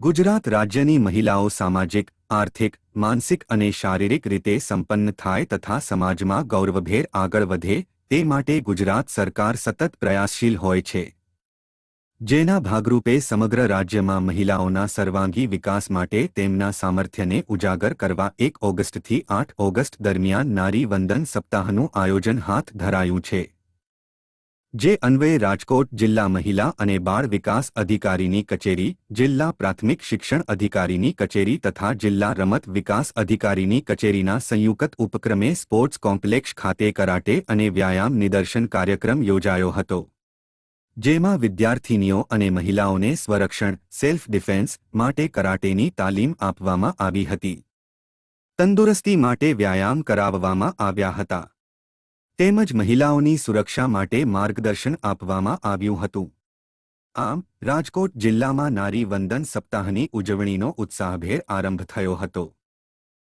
ગુજરાત રાજ્યની મહિલાઓ સામાજિક, આર્થિક, માનસિક અને શારીરિક રીતે સંપન્ન થાય તથા સમાજમાં ગૌરવભેર આગળ વધે તે માટે ગુજરાત સરકાર સતત પ્રયાસશીલ હોય છે. જેના ભાગરૂપે સમગ્ર રાજ્યમાં મહિલાઓના સર્વાંગી વિકાસ માટે તેમના સામર્થ્યને ઉજાગર કરવા એક ઓગસ્ટથી આઠ ઓગસ્ટ દરમિયાન નારી વંદન સપ્તાહનું આયોજન હાથ ધરાયું છે. જે અન્વયે રાજકોટ જિલ્લા મહિલા અને બાળ વિકાસ અધિકારીની કચેરી, જિલ્લા પ્રાથમિક શિક્ષણ અધિકારીની કચેરી તથા જિલ્લા રમત વિકાસ અધિકારીની કચેરીના સંયુક્ત ઉપક્રમે સ્પોર્ટ્સ કોમ્પ્લેક્ષ ખાતે કરાટે અને વ્યાયામ નિદર્શન કાર્યક્રમ યોજાયો હતો. જેમાં વિદ્યાર્થીનીઓ અને મહિલાઓને સ્વરક્ષણ, સેલ્ફ ડિફેન્સ માટે કરાટેની તાલીમ આપવામાં આવી હતી. તંદુરસ્તી માટે વ્યાયામ કરાવવામાં આવ્યા હતા. તેમજ મહિલાઓની સુરક્ષા માટે માર્ગદર્શન આપવામાં આવ્યું હતું. આમ, રાજકોટ જિલ્લામાં નારી વંદન સપ્તાહની ઉજવણીનો ઉત્સાહભેર આરંભ થયો હતો.